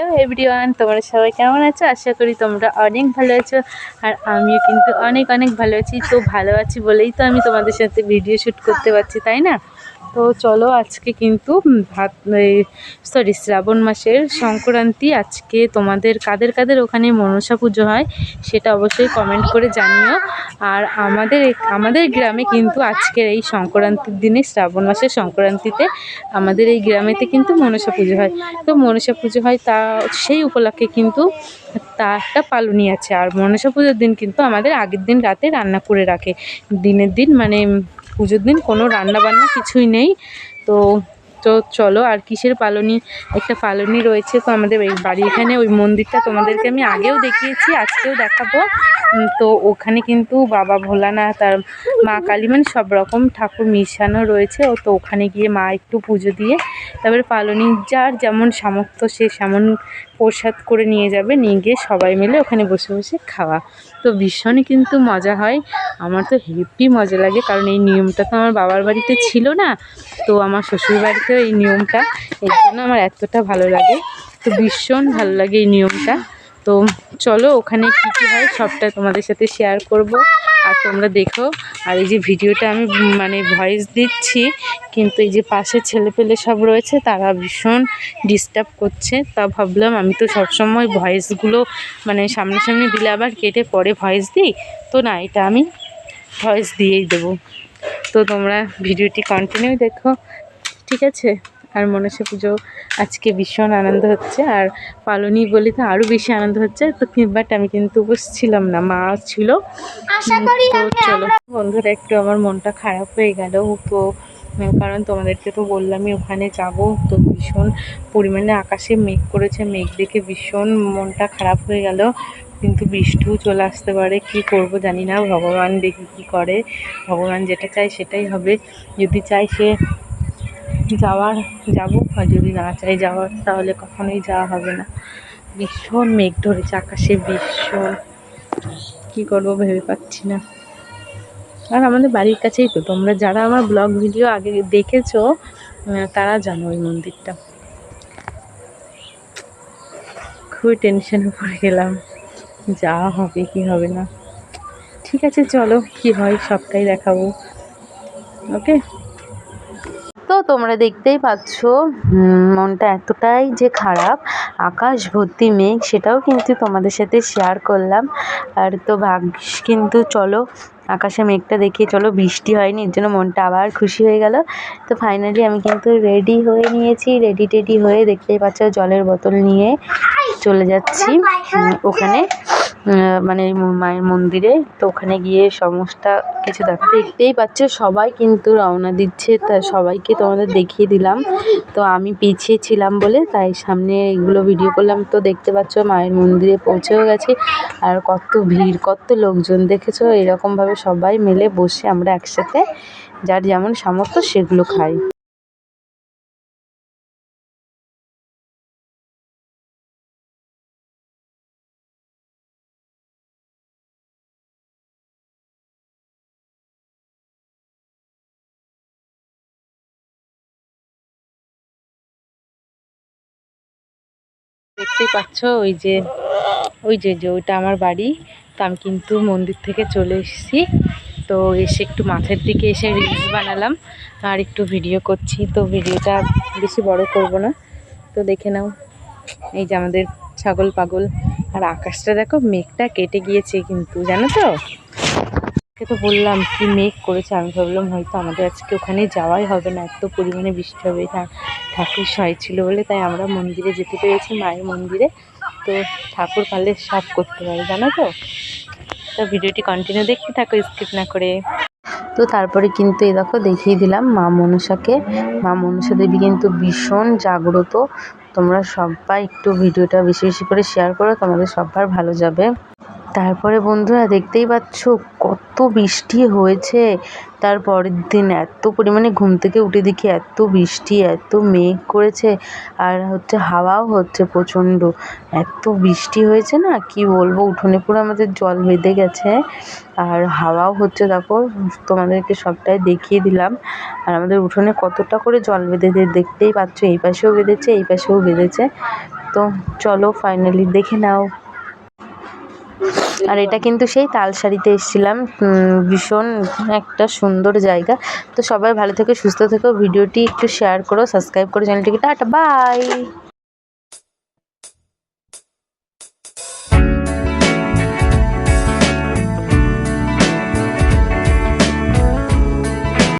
Hello everyone তোমরা সবাই কেমন আছো? আশা করি তোমরা অনেক ভালো আছো আর আমিও কিন্তু অনেক অনেক ভালো আছি। তো ভালো আছি বলেই তো আমি তোমাদের সাথে ভিডিও শ্যুট করতে পারছি, তাই না? তো চলো আজকে কিন্তু ভাত সরি শ্রাবণ মাসের সংক্রান্তি আজকে তোমাদের কাদের কাদের ওখানে মনসা পুজো হয় সেটা অবশ্যই কমেন্ট করে জানিও। আর আমাদের আমাদের গ্রামে কিন্তু আজকের এই সংক্রান্তির দিনে, শ্রাবণ মাসের সংক্রান্তিতে আমাদের এই গ্রামেতে কিন্তু মনসা পুজো হয়। তো মনসা পুজো হয় তা, সেই উপলক্ষে কিন্তু তা একটা পালনি আছে। আর মনসা পুজোর দিন কিন্তু আমাদের আগের দিন রাতে রান্না করে রাখে। দিনের দিন মানে পুজোর দিন, কোনো রান্না বান্না কিছুই নেই। তো তো চলো, আর কিসের পালনি? একটা পালনি রয়েছে তো আমাদের বাড়ি এখানে, ওই মন্দিরটা তোমাদেরকে আমি আগেও দেখিয়েছি, আজকেও দেখাবো। তো ওখানে কিন্তু বাবা ভোলানাথ আর মা কালী মানে সব রকম ঠাকুর মিশানো রয়েছে। ও তো ওখানে গিয়ে মা একটু পুজো দিয়ে, তারপরে পালনি যার যেমন সামর্থ্য সে সেমন প্রসাদ করে নিয়ে যাবে, নিয়ে গিয়ে সবাই মিলে ওখানে বসে বসে খাওয়া। তো ভীষণই কিন্তু মজা হয়। আমার তো হেভি মজা লাগে, কারণ এই নিয়মটা তো আমার বাবার বাড়িতে ছিল না। তো আমার শ্বশুর বাড়িতেও এই নিয়মটা, এর জন্য আমার এতটা ভালো লাগে। তো ভীষণ ভালো লাগে এই নিয়মটা। তো চলো, ওখানে কী কী হয় সবটা তোমাদের সাথে শেয়ার করব। আর তোমরা দেখো আর এই যে ভিডিওটা আমি মানে ভয়েস দিচ্ছি, কিন্তু এই যে পাশে ছেলেপেলে সব রয়েছে, তারা ভীষণ ডিস্টার্ব করছে। তা ভাবলাম আমি তো সবসময় ভয়েসগুলো মানে সামনাসামনি দিলে আবার কেটে পরে ভয়েস দিই। তো না, এটা আমি ভয়েস দিয়েই দেবো। তো তোমরা ভিডিওটি কন্টিনিউ দেখো। ঠিক আছে? আর মনসা পুজো আজকে ভীষণ আনন্দ হচ্ছে আর পালনি বলে তো আরও বেশি আনন্দ হচ্ছে। তো বাট আমি কিন্তু বসছিলাম না মা ছিল। তো চলো। বন্ধুরা একটু আমার মনটা খারাপ হয়ে গেল। তো কারণ তোমাদেরকে তো বললামই ওখানে যাব। তো ভীষণ পরিমাণে আকাশে মেঘ করেছে মেঘ দেখে ভীষণ মনটা খারাপ হয়ে গেল। কিন্তু বৃষ্টিও চলে আসতে পারে। কি করব জানি না। ভগবান দেখি কি করে। ভগবান যেটা চায় সেটাই হবে। যদি চাই সে যাওয়ার, যাব, আর যদি না চাই যাওয়ার, তাহলে কখনোই যাওয়া হবে না। ভীষণ মেঘ ধরেছে, আকাশে ভীষণ। কী করব ভেবে পাচ্ছি না। আর আমাদের বাড়ির কাছেই তো, তোমরা যারা আমার ব্লগ ভিডিও আগে দেখেছ তারা জানো ওই মন্দিরটা। খুবই টেনশনে পড়ে গেলাম যাওয়া হবে কি হবে না। ঠিক আছে, চলো, কি হয় সবটাই দেখাবো। ওকে তো তোমরা দেখতেই পাচ্ছ মনটা এতটাই যে খারাপ। আকাশ ভর্তি মেঘ সেটাও কিন্তু তোমাদের সাথে শেয়ার করলাম। আর তো ভাগ্যিস কিন্তু চলো আকাশে মেঘটা দেখে চলো বৃষ্টি হয়নি এর জন্য মনটা আবার খুশি হয়ে গেল। তো ফাইনালি আমি কিন্তু রেডি হয়ে নিয়েছি রেডি টেডি হয়ে দেখতেই পাচ্ছ জলের বোতল নিয়ে চলে যাচ্ছি ওখানে। মানে মায়ের মন্দিরে। তো ওখানে গিয়ে সমস্ত কিছু দেখ। দেখতেই পাচ্ছ, সবাই কিন্তু রওনা দিচ্ছে। তা সবাইকে তোমাদের দেখিয়ে দিলাম। তো আমি পিছিয়ে ছিলাম বলে, তাই সামনে এগুলো ভিডিও করলাম। তো দেখতে পাচ্ছ, মায়ের মন্দিরে পৌঁছেও গেছি। আর কত ভিড়, কত লোকজন দেখেছ? এরকমভাবে সবাই মিলে বসে আমরা একসাথে, যার যেমন সামর্থ্য সেগুলো খাই। দেখতেই পাচ্ছ ওই যে ওই যে যে ওইটা আমার বাড়ি। তো আমি কিন্তু মন্দির থেকে চলে এসেছি। তো এসে একটু মাঠের দিকে এসে রিলস বানালাম আর একটু ভিডিও করছি। তো ভিডিওটা বেশি বড় করব না। তো দেখে নাও, এই যে আমাদের ছাগল পাগল। আর আকাশটা দেখো, মেঘটা কেটে গিয়েছে কিন্তু, জানো তো? তো বললাম কি মেঘ করেছে, আমি ভাবলাম হয়তো আমাদের আজকে ওখানে যাওয়াই হবে না, এত পরিমাণে বৃষ্টি হবে ঠাকুর সয় ছিল বলে, তাই আমরা মন্দিরে যেতে পেরেছি, মায়ের মন্দিরে। তো ঠাকুর পারলে সব করতে পারে, জানো তো? তো ভিডিওটি কন্টিনিউ দেখতে থাকো স্কিপ না করে। তো তারপরে কিন্তু এই দেখো, দেখিয়ে দিলাম মা মনসাকে। মা মনসা দেবী কিন্তু ভীষণ জাগ্রত। তোমরা সবাই একটু ভিডিওটা বেশি বেশি করে শেয়ার করো, তোমাদের সবার ভালো যাবে। তারপরে বন্ধুরা দেখতেই পাচ্ছ কত বৃষ্টি হয়েছে। তার পরের দিন এত পরিমাণে ঘুম থেকে উঠে দেখি এত বৃষ্টি, এত মেঘ করেছে আর হচ্ছে হাওয়াও হচ্ছে প্রচণ্ড। এত বৃষ্টি হয়েছে না, কি বলব? উঠোনে পুরো আমাদের জল বেঁধে গেছে আর হাওয়াও হচ্ছে দেখো, তোমাদেরকে সবটাই দেখিয়ে দিলাম। আর আমাদের উঠোনে কতটা করে জল বেঁধেছে দেখতেই পাচ্ছ, এই পাশেও বেঁধেছে, এই পাশেও বেঁধেছে। তো চলো ফাইনালি দেখে নাও। আর এটা কিন্তু সেই তালসারিতে এসেছিলাম। ভীষণ একটা সুন্দর জায়গা। তো সবাই ভালো থেকে, সুস্থ থেকো। ভিডিওটি একটু শেয়ার করো সাবস্ক্রাইব করো চ্যানেলটিকে টাটা বাই